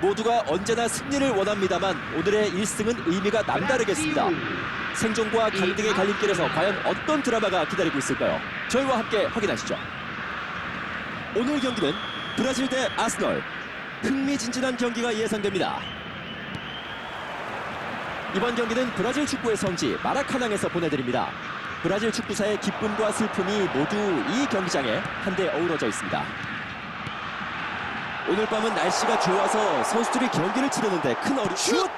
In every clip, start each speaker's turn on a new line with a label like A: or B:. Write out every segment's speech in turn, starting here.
A: 모두가 언제나 승리를 원합니다만 오늘의 1승은 의미가 남다르겠습니다. 생존과 강등의 갈림길에서 과연 어떤 드라마가 기다리고 있을까요? 저희와 함께 확인하시죠. 오늘 경기는 브라질 대 아스널. 흥미진진한 경기가 예상됩니다. 이번 경기는 브라질 축구의 성지 마라카낭에서 보내드립니다. 브라질 축구사의 기쁨과 슬픔이 모두 이 경기장에 한데 어우러져 있습니다. 오늘 밤은 날씨가 좋아서 선수들이 경기를 치르는데 큰 어려 슛!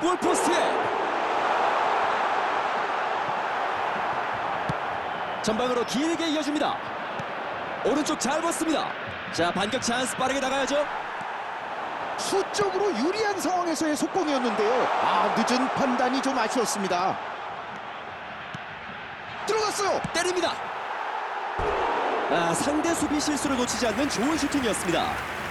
A: 골포스트에! 전방으로 길게 이어줍니다. 오른쪽 잘 봤습니다. 자 반격 찬스 빠르게 나가야죠.
B: 수적으로 유리한 상황에서의 속공이었는데요. 아 늦은 판단이 좀 아쉬웠습니다. 들어갔어요.
A: 때립니다. 아, 상대 수비 실수를 놓치지 않는 좋은 슈팅이었습니다.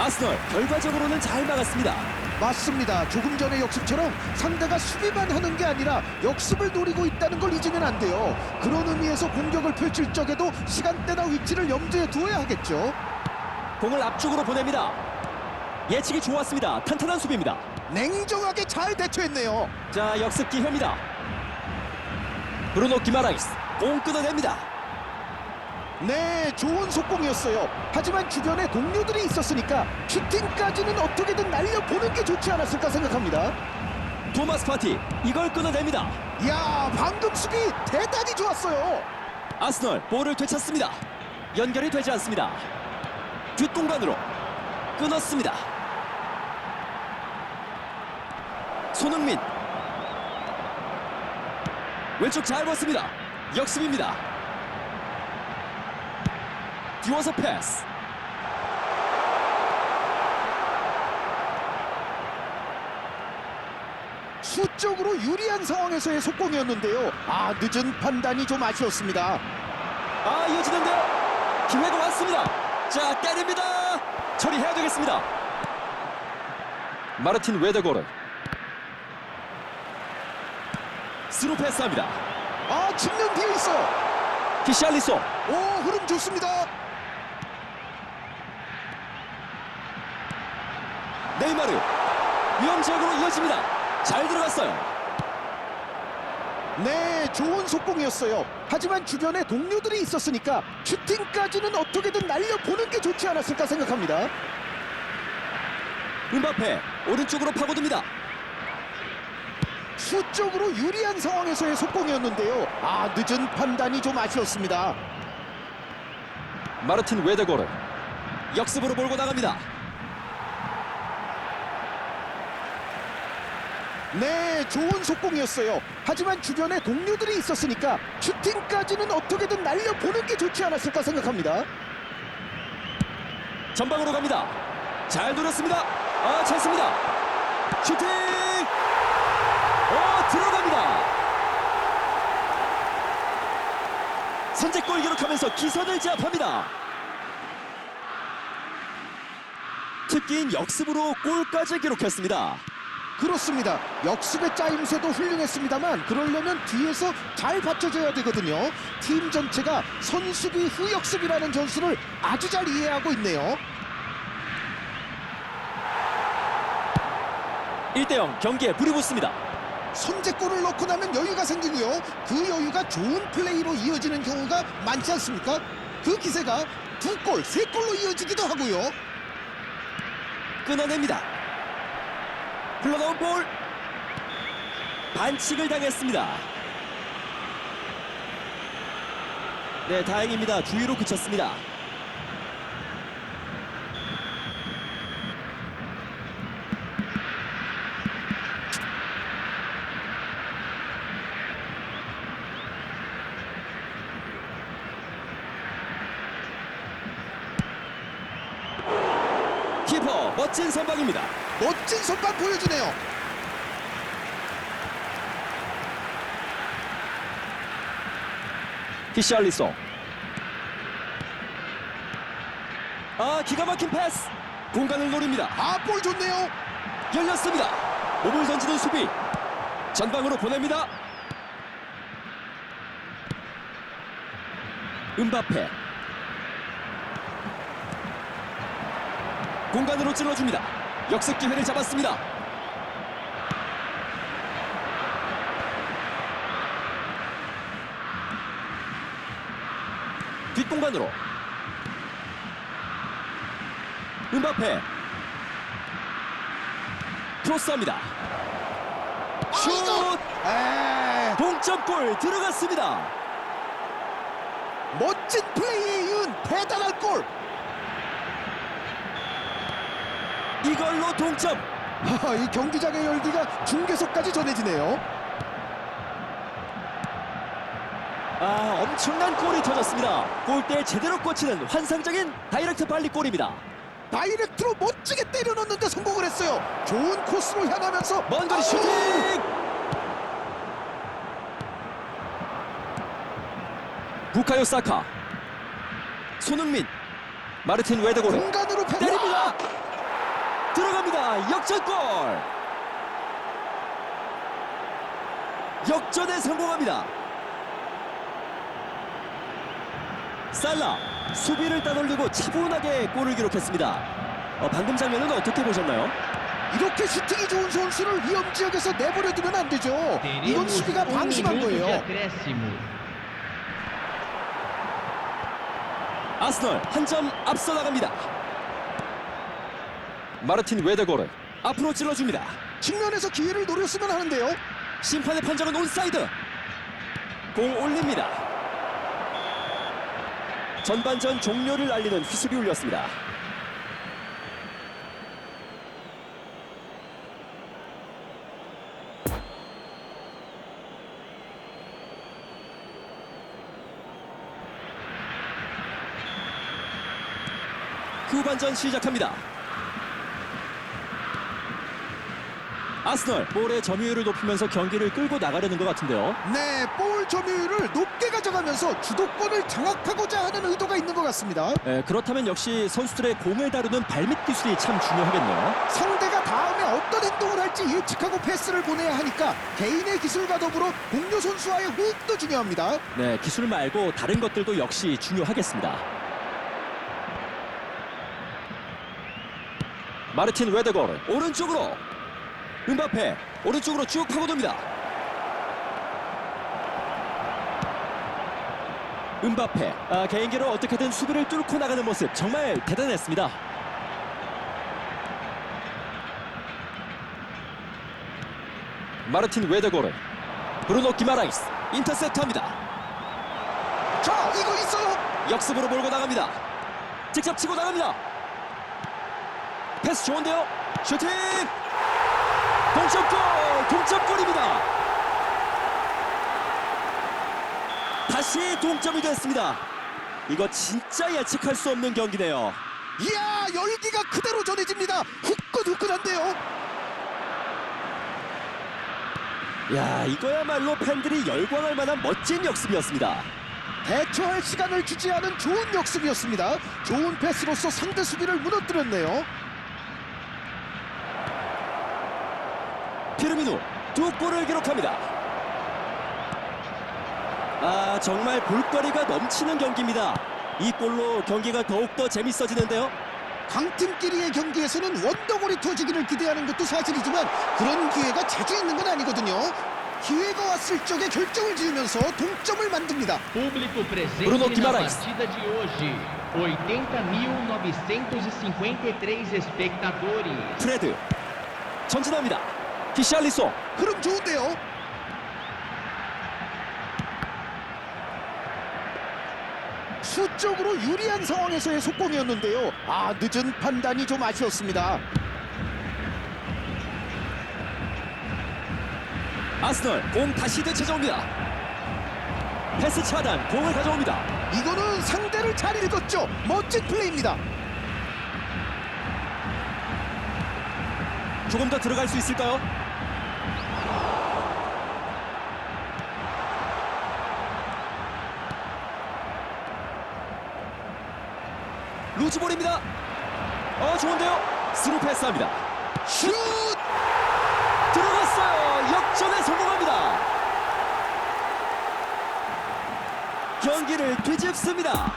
A: 아스널 결과적으로는 잘 막았습니다.
B: 맞습니다. 조금 전의 역습처럼 상대가 수비만 하는 게 아니라 역습을 노리고 있다는 걸 잊으면 안 돼요. 그런 의미에서 공격을 펼칠 적에도 시간대나 위치를 염두에 두어야 하겠죠.
A: 공을 앞쪽으로 보냅니다. 예측이 좋았습니다. 탄탄한 수비입니다.
B: 냉정하게 잘 대처했네요.
A: 자 역습 기회입니다. 브루노 기마라이스 공 끊어냅니다.
B: 네, 좋은 속공이었어요. 하지만 주변에 동료들이 있었으니까 슈팅까지는 어떻게든 날려보는 게 좋지 않았을까 생각합니다.
A: 토마스 파티 이걸 끊어냅니다.
B: 이야, 방금 수비 대단히 좋았어요.
A: 아스널 볼을 되찾습니다. 연결이 되지 않습니다. 뒷공간으로 끊었습니다. 손흥민 왼쪽 잘 봤습니다. 역습입니다. 띄워서 패스.
B: 수적으로 유리한 상황에서의 속공이었는데요. 아, 늦은 판단이 좀 아쉬웠습니다.
A: 아 이어지는데요. 기회가 왔습니다. 자 때립니다. 처리해야 되겠습니다. 마르틴 웨데고르 스루 패스합니다.
B: 아, 측면 뒤에 있어요.
A: 히샬리소
B: 오, 흐름 좋습니다.
A: 네이마르 위험 지역으로 이어집니다. 잘 들어갔어요.
B: 네, 좋은 속공이었어요. 하지만 주변에 동료들이 있었으니까 슈팅까지는 어떻게든 날려보는 게 좋지 않았을까 생각합니다.
A: 음바페 오른쪽으로 파고듭니다.
B: 수적으로 유리한 상황에서의 속공이었는데요. 아, 늦은 판단이 좀 아쉬웠습니다.
A: 마르틴 웨데고르 역습으로 몰고 나갑니다.
B: 네, 좋은 속공이었어요. 하지만 주변에 동료들이 있었으니까 슈팅까지는 어떻게든 날려보는 게 좋지 않았을까 생각합니다.
A: 전방으로 갑니다. 잘 돌았습니다. 아, 찬스입니다. 슈팅! 어, 들어갑니다. 선제골 기록하면서 기선을 제압합니다. 특기인 역습으로 골까지 기록했습니다.
B: 그렇습니다. 역습의 짜임새도 훌륭했습니다만 그러려면 뒤에서 잘 받쳐줘야 되거든요. 팀 전체가 선수비 후역습이라는 전술을 아주 잘 이해하고 있네요.
A: 1대0 경기에 불이 붙습니다.
B: 선제골을 넣고 나면 여유가 생기고요. 그 여유가 좋은 플레이로 이어지는 경우가 많지 않습니까? 그 기세가 두 골, 세 골로 이어지기도 하고요.
A: 끊어냅니다. 흘러나온 볼 반칙을 당했습니다. 네, 다행입니다. 주위로 그쳤습니다. 키퍼 멋진 선방입니다.
B: 멋진 선방 보여주네요.
A: 히샬리송. 아 기가 막힌 패스. 공간을 노립니다.
B: 아, 볼 좋네요.
A: 열렸습니다. 몸을 던지는 수비. 전방으로 보냅니다. 음바페. 공간으로 찔러줍니다 역습 기회를 잡았습니다. 뒷공간으로 은바페 크로스합니다. 슛!
B: 에
A: 동점골 들어갔습니다.
B: 멋진 플레이에 이은 대단한 골.
A: 이걸로 동점.
B: 이 경기장의 열기가 중계석까지 전해지네요.
A: 아 엄청난 골이 터졌습니다. 골대에 제대로 꽂히는 환상적인 다이렉트 발리 골입니다.
B: 다이렉트로 멋지게 때려 넣는데 성공을 했어요. 좋은 코스로 향하면서
A: 먼 거리! 슈팅! 부카요 사카 손흥민 마르틴 웨데고르
B: 공간으로
A: 패때 들어갑니다 역전골 역전에 성공합니다 살라 수비를 따돌리고 차분하게 골을 기록했습니다 어, 방금 장면은 어떻게 보셨나요?
B: 이렇게 슈팅이 좋은 선수를 위험 지역에서 내버려 두면 안 되죠. 이건 수비가 방심한 거예요.
A: 아스널 한 점 앞서 나갑니다. 마르틴 웨데고르 앞으로 찔러줍니다.
B: 측면에서 기회를 노렸으면 하는데요.
A: 심판의 판정은 온사이드. 공 올립니다. 전반전 종료를 알리는 휘슬이 울렸습니다. 후반전 시작합니다. 아스널 볼의 점유율을 높이면서 경기를 끌고 나가려는 것 같은데요.
B: 네, 볼 점유율을 높게 가져가면서 주도권을 장악하고자 하는 의도가 있는 것 같습니다.
A: 에, 그렇다면 역시 선수들의 공을 다루는 발밑 기술이 참 중요하겠네요.
B: 상대가 다음에 어떤 행동을 할지 예측하고 패스를 보내야 하니까 개인의 기술과 더불어 동료 선수와의 호흡도 중요합니다.
A: 네, 기술 말고 다른 것들도 역시 중요하겠습니다. 마르틴 웨데거르 오른쪽으로 은바페 오른쪽으로 쭉 파고듭니다. 은바페 아, 개인기로 어떻게든 수비를 뚫고 나가는 모습 정말 대단했습니다. 마르틴 웨데거르 브루노 기마라이스 인터셉트합니다.
B: 자, 이거 있어요.
A: 역습으로 몰고 나갑니다. 직접 치고 나갑니다. 패스 좋은데요. 슈팅! 동점골! 동점골입니다. 다시 동점이 됐습니다. 이거 진짜 예측할 수 없는 경기네요.
B: 이야, 열기가 그대로 전해집니다. 후끈후끈한데요.
A: 야, 이거야말로 팬들이 열광할 만한 멋진 역습이었습니다.
B: 대처할 시간을 주지 않은 좋은 역습이었습니다. 좋은 패스로서 상대 수비를 무너뜨렸네요.
A: 피르미누 두 골을 기록합니다. 아 정말 볼거리가 넘치는 경기입니다. 이 골로 경기가 더욱더 재밌어지는데요.
B: 강팀끼리의 경기에서는 원더골이 터지기를 기대하는 것도 사실이지만 그런 기회가 자주 있는 건 아니거든요. 기회가 왔을 적에 결정을 지으면서 동점을 만듭니다.
C: 80.953 espectadores.
A: 프레드 전진합니다. 히샬리소
B: 흐름 좋은데요. 수적으로 유리한 상황에서의 속공이었는데요. 아 늦은 판단이 좀 아쉬웠습니다.
A: 아스널 공 다시 되찾아옵니다. 패스 차단 공을 가져옵니다.
B: 이거는 상대를 잘 읽었죠. 멋진 플레이입니다.
A: 조금 더 들어갈 수 있을까요? 루즈볼입니다. 어 좋은데요. 스루 패스합니다.
B: 슛!
A: 들어갔어요. 역전에 성공합니다. 경기를 뒤집습니다.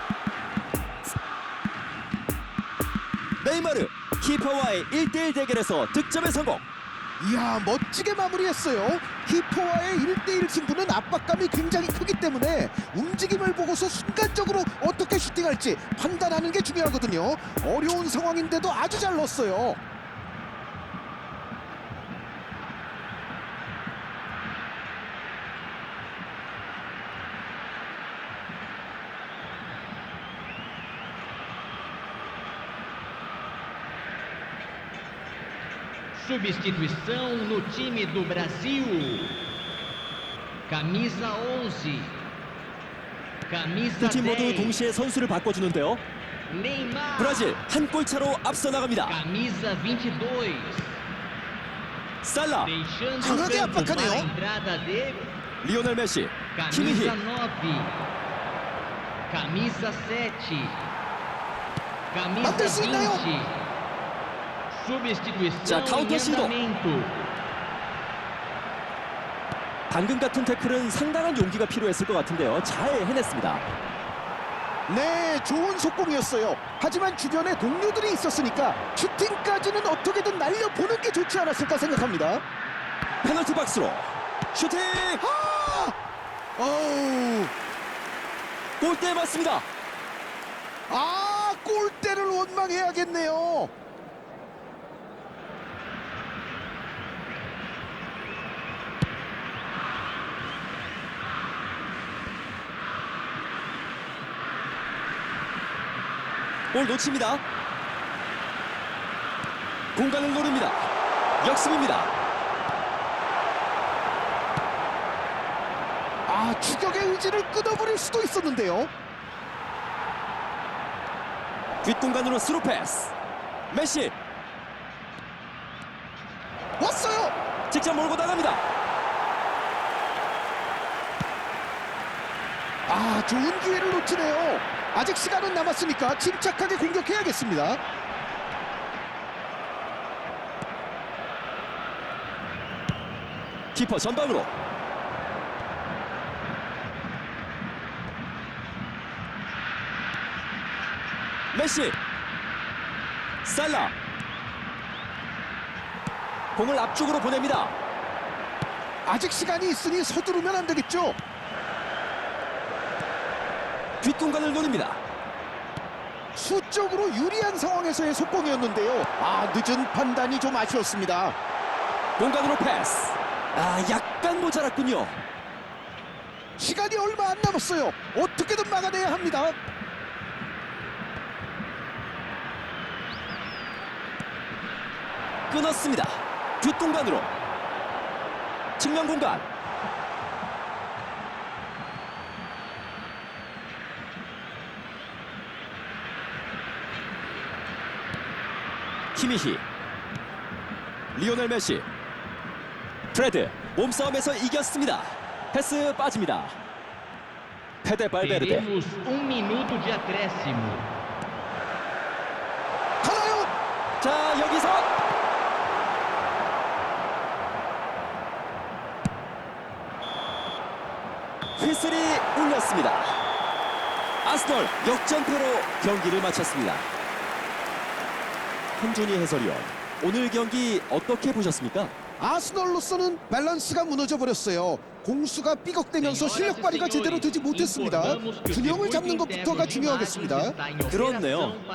B: 네,
A: 네이마르 키퍼와의 1대1 대결에서 득점에 성공.
B: 이야 멋지게 마무리했어요. 키퍼와의 1대1 승부는 압박감이 굉장히 크기 때문에 움직임을 보고서 순간적으로 어떻게 슈팅할지 판단하는 게 중요하거든요. 어려운 상황인데도 아주 잘 넣었어요.
C: Substituição no time do Brasil. Camisa 11. Camisa
A: 두팀 모두
C: 10.
A: 동시에 선수를 바꿔주는데요.
C: Neymar.
A: 브라질 한 골 차로 앞서 나갑니다.
C: Camisa 22.
A: 살라,
C: Deixando o
B: 강하게
C: campo
B: 압박하네요.
C: entrada de
A: 리오넬 메시, 키미히,
C: camisa 9. Camisa 7. Camisa
B: 만들 수 있나요?
C: 20.
A: 자, 카운터
C: em
A: 시도. 방금 같은 태클은 상당한 용기가 필요했을 것 같은데요. 잘 해냈습니다.
B: 네, 좋은 속공이었어요. 하지만 주변에 동료들이 있었으니까 슈팅까지는 어떻게든 날려보는 게 좋지 않았을까 생각합니다.
A: 페널티 박스로 슈팅!
B: 아! 어우,
A: 골대에 맞습니다.
B: 아, 골대를 원망해야겠네요.
A: 볼 놓칩니다. 공간을 노립니다. 역습입니다.
B: 아, 추격의 의지를 끊어버릴 수도 있었는데요.
A: 뒷공간으로 스루 패스. 메시
B: 왔어요.
A: 직접 몰고 나갑니다.
B: 아, 좋은 기회를 놓치네요. 아직 시간은 남았으니까 침착하게 공격해야겠습니다.
A: 키퍼 전방으로 메시 살라 공을 앞쪽으로 보냅니다.
B: 아직 시간이 있으니 서두르면 안 되겠죠.
A: 뒷공간을 노립니다.
B: 수적으로 유리한 상황에서의 속공이었는데요. 아, 늦은 판단이 좀 아쉬웠습니다.
A: 공간으로 패스. 아 약간 모자랐군요.
B: 시간이 얼마 안 남았어요. 어떻게든 막아내야 합니다.
A: 끊었습니다. 뒷공간으로 측면 공간 키미히 리오넬 메시 프레드 몸싸움에서 이겼습니다. 패스 빠집니다. 페데 발베르데
C: um.
B: 가나요?
A: 자 여기서 휘슬이 울렸습니다. 아스널 역전패로 경기를 마쳤습니다. 한준희 해설위원 오늘 경기 어떻게 보셨습니까?
B: 아스널로서는 밸런스가 무너져 버렸어요. 공수가 삐걱대면서 실력 발휘가 제대로 되지 못했습니다. 균형을 잡는 것부터가 중요하겠습니다.
A: 그렇네요.